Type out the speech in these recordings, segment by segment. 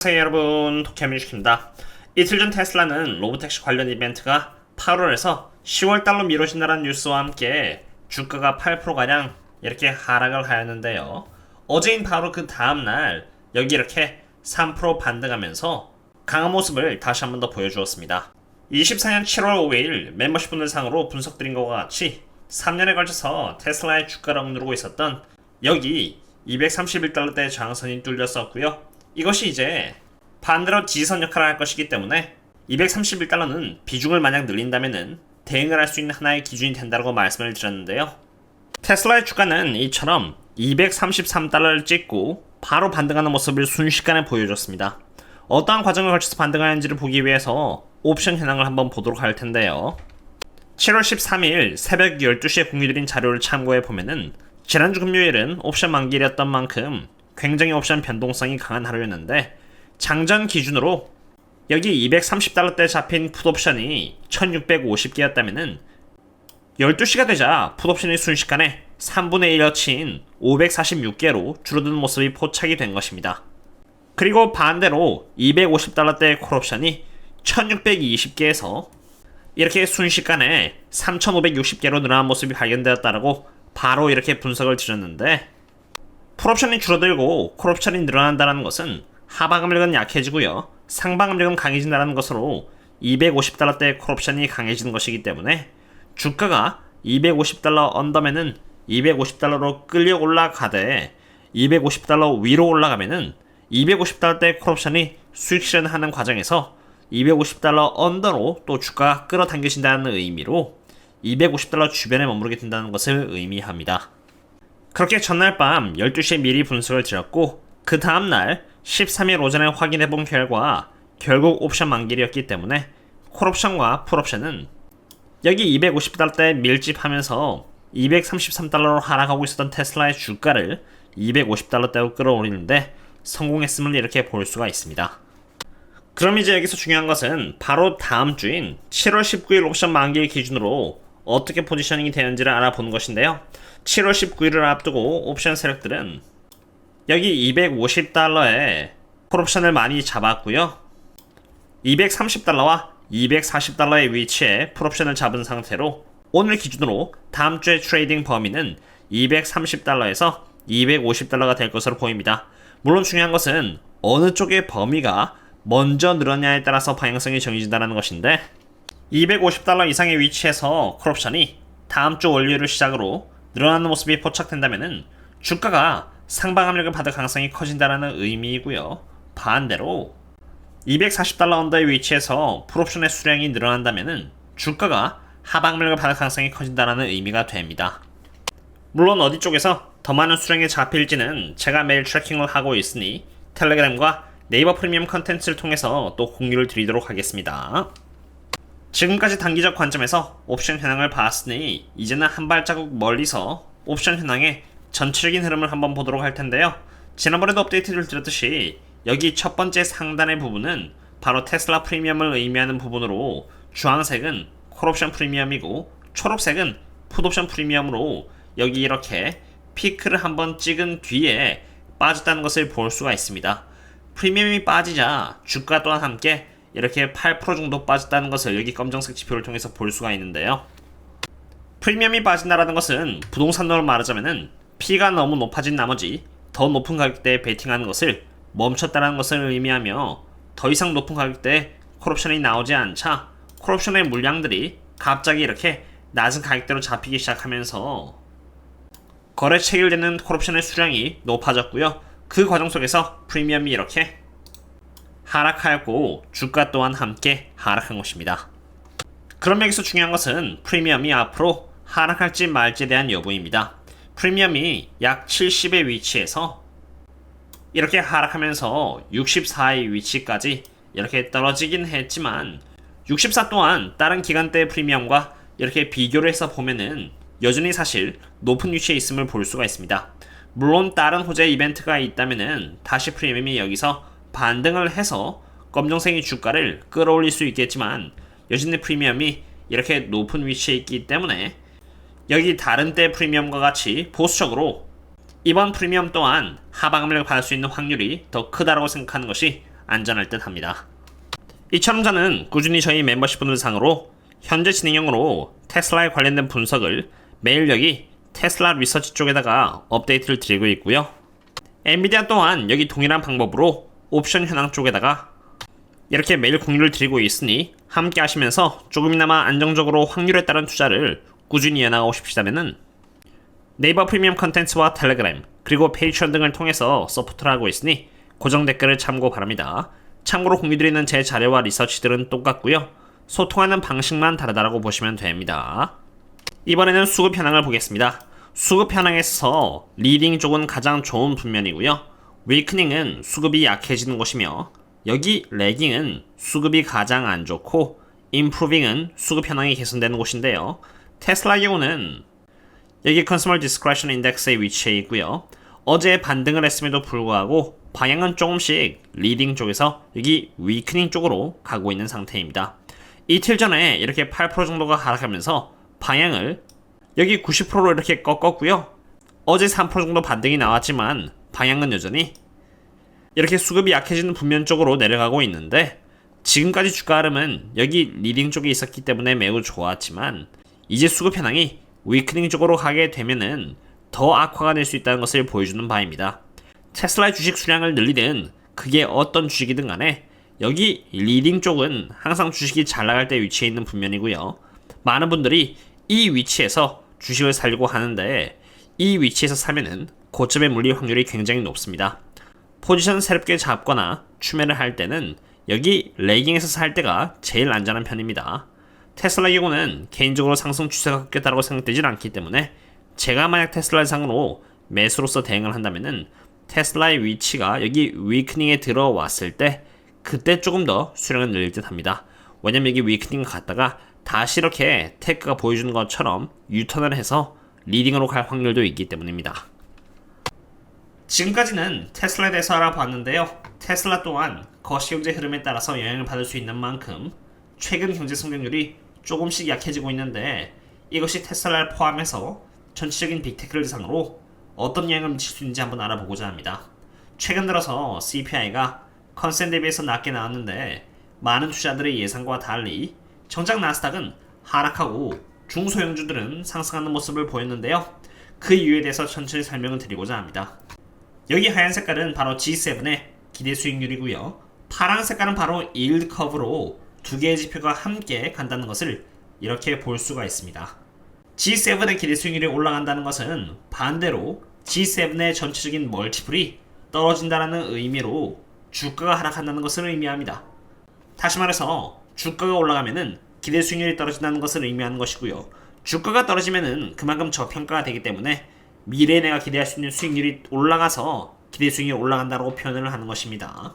안녕하세요 여러분 도쿄뮤직입니다. 이틀 전 테슬라는 로보택시 관련 이벤트가 8월에서 10월 달로 미뤄진다는 뉴스와 함께 주가가 8%가량 이렇게 하락을 하였는데요. 어제인 바로 그 다음날 여기 이렇게 3% 반등하면서 강한 모습을 다시 한번 더 보여주었습니다. 24년 7월 5일 멤버십 분들 상으로 분석드린 것과 같이 3년에 걸쳐서 테슬라의 주가를 억누르고 있었던 여기 231달러대 저항선이 뚫렸었고요 이것이 이제 반대로 지지선 역할을 할 것이기 때문에 231달러는 비중을 만약 늘린다면은 대응을 할 수 있는 하나의 기준이 된다고 말씀을 드렸는데요. 테슬라의 주가는 이처럼 233달러를 찍고 바로 반등하는 모습을 순식간에 보여줬습니다. 어떠한 과정을 거쳐서 반등하는지를 보기 위해서 옵션 현황을 한번 보도록 할 텐데요. 7월 13일 새벽 12시에 공유드린 자료를 참고해 보면은 지난주 금요일은 옵션 만기일이었던 만큼 굉장히 옵션 변동성이 강한 하루였는데 장전 기준으로 여기 230달러대 잡힌 풋옵션이 1650개였다면은 12시가 되자 풋옵션이 순식간에 3분의 1여친 546개로 줄어드는 모습이 포착이 된 것입니다. 그리고 반대로 250달러대 콜옵션이 1620개에서 이렇게 순식간에 3560개로 늘어난 모습이 발견되었다라고 바로 이렇게 분석을 드렸는데 풀옵션이 줄어들고 콜옵션이 늘어난다는 것은 하방 압력은 약해지고요. 상방 압력은 강해진다는 것으로 250달러대 콜옵션이 강해지는 것이기 때문에 주가가 250달러 언더면은 250달러로 끌려 올라가되 250달러 위로 올라가면은 250달러대 콜옵션이 수익 실현하는 과정에서 250달러 언더로 또 주가가 끌어당겨진다는 의미로 250달러 주변에 머무르게 된다는 것을 의미합니다. 그렇게 전날 밤 12시에 미리 분석을 드렸고 그 다음날 13일 오전에 확인해 본 결과 결국 옵션 만기일이었기 때문에 콜옵션과 풀옵션은 여기 250달러대 밀집하면서 233달러로 하락하고 있었던 테슬라의 주가를 250달러대로 끌어올리는데 성공했음을 이렇게 볼 수가 있습니다. 그럼 이제 여기서 중요한 것은 바로 다음 주인 7월 19일 옵션 만기일 기준으로 어떻게 포지셔닝이 되는지를 알아보는 것인데요. 7월 19일을 앞두고 옵션 세력들은 여기 250달러에 콜옵션을 많이 잡았고요. 230달러와 240달러의 위치에 풀옵션을 잡은 상태로 오늘 기준으로 다음 주의 트레이딩 범위는 230달러에서 250달러가 될 것으로 보입니다. 물론 중요한 것은 어느 쪽의 범위가 먼저 늘었냐에 따라서 방향성이 정해진다는 것인데 250달러 이상의 위치에서 콜옵션이 다음 주 월요일을 시작으로 늘어나는 모습이 포착된다면 주가가 상방 압력을 받을 가능성이 커진다는 의미이고요. 반대로 240달러 언더의 위치에서 풀옵션의 수량이 늘어난다면 주가가 하방 압력을 받을 가능성이 커진다는 의미가 됩니다. 물론 어디 쪽에서 더 많은 수량이 잡힐지는 제가 매일 트래킹을 하고 있으니 텔레그램과 네이버 프리미엄 컨텐츠를 통해서 또 공유를 드리도록 하겠습니다. 지금까지 단기적 관점에서 옵션 현황을 봤으니 이제는 한 발자국 멀리서 옵션 현황의 전체적인 흐름을 한번 보도록 할 텐데요. 지난번에도 업데이트를 드렸듯이 여기 첫 번째 상단의 부분은 바로 테슬라 프리미엄을 의미하는 부분으로 주황색은 콜옵션 프리미엄이고 초록색은 풋옵션 프리미엄으로 여기 이렇게 피크를 한번 찍은 뒤에 빠졌다는 것을 볼 수가 있습니다. 프리미엄이 빠지자 주가 또한 함께 이렇게 8% 정도 빠졌다는 것을 여기 검정색 지표를 통해서 볼 수가 있는데요. 프리미엄이 빠진다라는 것은 부동산으로 말하자면은 P가 너무 높아진 나머지 더 높은 가격대에 베팅하는 것을 멈췄다는 것을 의미하며 더 이상 높은 가격대에 콜옵션이 나오지 않자 콜옵션의 물량들이 갑자기 이렇게 낮은 가격대로 잡히기 시작하면서 거래 체결되는 콜옵션의 수량이 높아졌고요. 그 과정 속에서 프리미엄이 이렇게 하락하였고 주가 또한 함께 하락한 것입니다. 그럼 여기서 중요한 것은 프리미엄이 앞으로 하락할지 말지에 대한 여부입니다. 프리미엄이 약 70의 위치에서 이렇게 하락하면서 64의 위치까지 이렇게 떨어지긴 했지만 64 또한 다른 기간대의 프리미엄과 이렇게 비교를 해서 보면은 여전히 사실 높은 위치에 있음을 볼 수가 있습니다. 물론 다른 호재 이벤트가 있다면은 다시 프리미엄이 여기서 반등을 해서 검정색의 주가를 끌어올릴 수 있겠지만 여전히 프리미엄이 이렇게 높은 위치에 있기 때문에 여기 다른 때 프리미엄과 같이 보수적으로 이번 프리미엄 또한 하방 압력을 받을 수 있는 확률이 더 크다고 생각하는 것이 안전할 듯 합니다. 이처럼 저는 꾸준히 저희 멤버십 분들 상으로 현재 진행형으로 테슬라에 관련된 분석을 매일 여기 테슬라 리서치 쪽에다가 업데이트를 드리고 있고요. 엔비디아 또한 여기 동일한 방법으로 옵션 현황 쪽에다가 이렇게 매일 공유를 드리고 있으니 함께 하시면서 조금이나마 안정적으로 확률에 따른 투자를 꾸준히 이어나가고 싶으시다면은 네이버 프리미엄 컨텐츠와 텔레그램 그리고 페이션 등을 통해서 서포트를 하고 있으니 고정 댓글을 참고 바랍니다. 참고로 공유드리는 제 자료와 리서치들은 똑같고요. 소통하는 방식만 다르다라고 보시면 됩니다. 이번에는 수급 현황을 보겠습니다. 수급 현황에서 리딩 쪽은 가장 좋은 분면이고요. 위크닝은 수급이 약해지는 곳이며 여기 레깅은 수급이 가장 안 좋고 임프로빙은 수급 현황이 개선되는 곳인데요. 테슬라 경우는 여기 컨슈머 디스크레션 인덱스에 위치해 있고요. 어제 반등을 했음에도 불구하고 방향은 조금씩 리딩 쪽에서 여기 위크닝 쪽으로 가고 있는 상태입니다. 이틀 전에 이렇게 8% 정도가 하락하면서 방향을 여기 90%로 이렇게 꺾었고요. 어제 3% 정도 반등이 나왔지만 방향은 여전히 이렇게 수급이 약해지는 분면 쪽으로 내려가고 있는데 지금까지 주가 흐름은 여기 리딩 쪽에 있었기 때문에 매우 좋았지만 이제 수급 현황이 위크닝 쪽으로 가게 되면은 더 악화가 될 수 있다는 것을 보여주는 바입니다. 테슬라의 주식 수량을 늘리든 그게 어떤 주식이든 간에 여기 리딩 쪽은 항상 주식이 잘 나갈 때 위치해 있는 분면이고요. 많은 분들이 이 위치에서 주식을 살려고 하는데 이 위치에서 사면은 고점에 물릴 확률이 굉장히 높습니다. 포지션 새롭게 잡거나 추매를 할 때는 여기 레깅에서 살 때가 제일 안전한 편입니다. 테슬라 경우는 개인적으로 상승 추세가 꺾였다고 생각되질 않기 때문에 제가 만약 테슬라 상으로 매수로서 대응을 한다면은 테슬라의 위치가 여기 위크닝에 들어왔을 때 그때 조금 더 수량을 늘릴 듯 합니다. 왜냐면 여기 위크닝 갔다가 다시 이렇게 테크가 보여주는 것처럼 유턴을 해서 리딩으로 갈 확률도 있기 때문입니다. 지금까지는 테슬라에 대해서 알아봤는데요. 테슬라 또한 거시경제 흐름에 따라서 영향을 받을 수 있는 만큼 최근 경제 성장률이 조금씩 약해지고 있는데 이것이 테슬라를 포함해서 전체적인 빅테크를 대상으로 어떤 영향을 미칠 수 있는지 한번 알아보고자 합니다. 최근 들어서 CPI가 컨센 대비해서 낮게 나왔는데 많은 투자들의 예상과 달리 정작 나스닥은 하락하고 중소형주들은 상승하는 모습을 보였는데요. 그 이유에 대해서 천천히 설명을 드리고자 합니다. 여기 하얀 색깔은 바로 G7의 기대 수익률이고요. 파란 색깔은 바로 yield 커브로 두 개의 지표가 함께 간다는 것을 이렇게 볼 수가 있습니다. G7의 기대 수익률이 올라간다는 것은 반대로 G7의 전체적인 멀티플이 떨어진다는 의미로 주가가 하락한다는 것을 의미합니다. 다시 말해서 주가가 올라가면은 기대 수익률이 떨어진다는 것을 의미하는 것이고요. 주가가 떨어지면은 그만큼 저평가가 되기 때문에 미래에 내가 기대할 수 있는 수익률이 올라가서 기대 수익률이 올라간다고 표현을 하는 것입니다.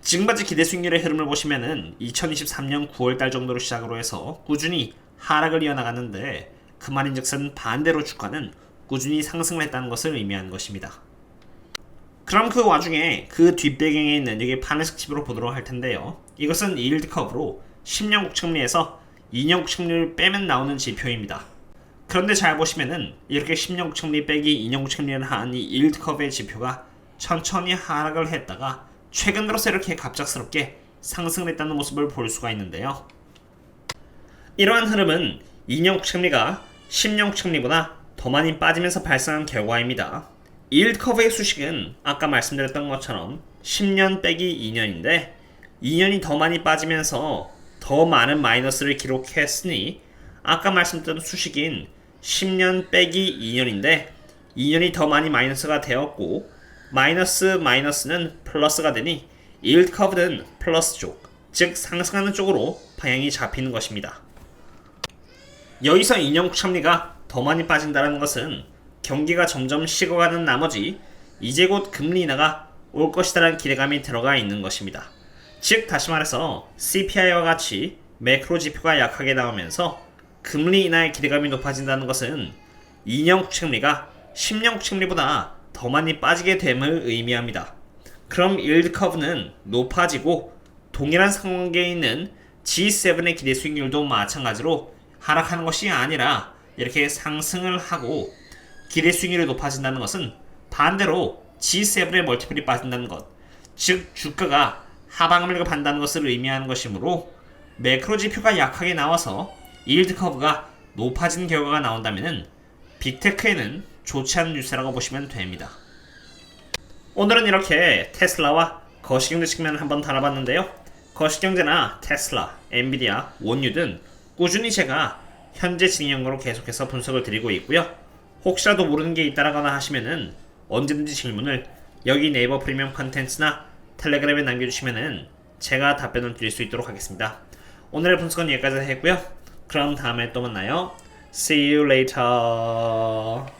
지금까지 기대 수익률의 흐름을 보시면은 2023년 9월달 정도로 시작으로 해서 꾸준히 하락을 이어나갔는데 그 말인즉슨 반대로 주가는 꾸준히 상승을 했다는 것을 의미하는 것입니다. 그럼 그 와중에 그 뒷배경에 있는 여기 파란색 칩으로 보도록 할 텐데요. 이것은 일드 컵으로 10년 국채금리에서 2년 국채금리를 빼면 나오는 지표입니다. 그런데 잘 보시면은 이렇게 10년 국채금리 빼기 2년 국채금리를 한이 일드 컵의 지표가 천천히 하락을 했다가 최근 들어서 이렇게 갑작스럽게 상승을 했다는 모습을 볼 수가 있는데요. 이러한 흐름은 2년 국채금리가 10년 국채금리보다 더 많이 빠지면서 발생한 결과입니다. 일드 커브의 수식은 아까 말씀드렸던 것처럼 10년 빼기 2년인데 2년이 더 많이 빠지면서 더 많은 마이너스를 기록했으니 아까 말씀드렸던 수식인 10년 빼기 2년인데 2년이 더 많이 마이너스가 되었고 마이너스 마이너스는 플러스가 되니 일드 커브는 플러스 쪽, 즉 상승하는 쪽으로 방향이 잡히는 것입니다. 여기서 2년 국채금리가 더 많이 빠진다는 것은 경기가 점점 식어가는 나머지 이제 곧 금리 인하가 올 것이다라는 기대감이 들어가 있는 것입니다. 즉 다시 말해서 CPI와 같이 매크로 지표가 약하게 나오면서 금리 인하의 기대감이 높아진다는 것은 2년 국채금리가 10년 국채금리보다 더 많이 빠지게 됨을 의미합니다. 그럼 일드 커브는 높아지고 동일한 상관계에 있는 G7의 기대 수익률도 마찬가지로 하락하는 것이 아니라 이렇게 상승을 하고 기대 수익률이 높아진다는 것은 반대로 G7의 멀티플이 빠진다는 것. 즉 주가가 하방을 급한다는 것을 의미하는 것이므로 매크로 지표가 약하게 나와서 일드 커브가 높아진 결과가 나온다면 빅테크에는 좋지 않은 뉴스라고 보시면 됩니다. 오늘은 이렇게 테슬라와 거시경제 측면을 한번 다뤄봤는데요. 거시경제나 테슬라, 엔비디아, 원유 등 꾸준히 제가 현재 진행형으로 계속해서 분석을 드리고 있고요. 혹시라도 모르는 게 있다라거나 하시면은 언제든지 질문을 여기 네이버 프리미엄 컨텐츠나 텔레그램에 남겨주시면은 제가 답변을 드릴 수 있도록 하겠습니다. 오늘의 분석은 여기까지 했고요. 그럼 다음에 또 만나요. See you later.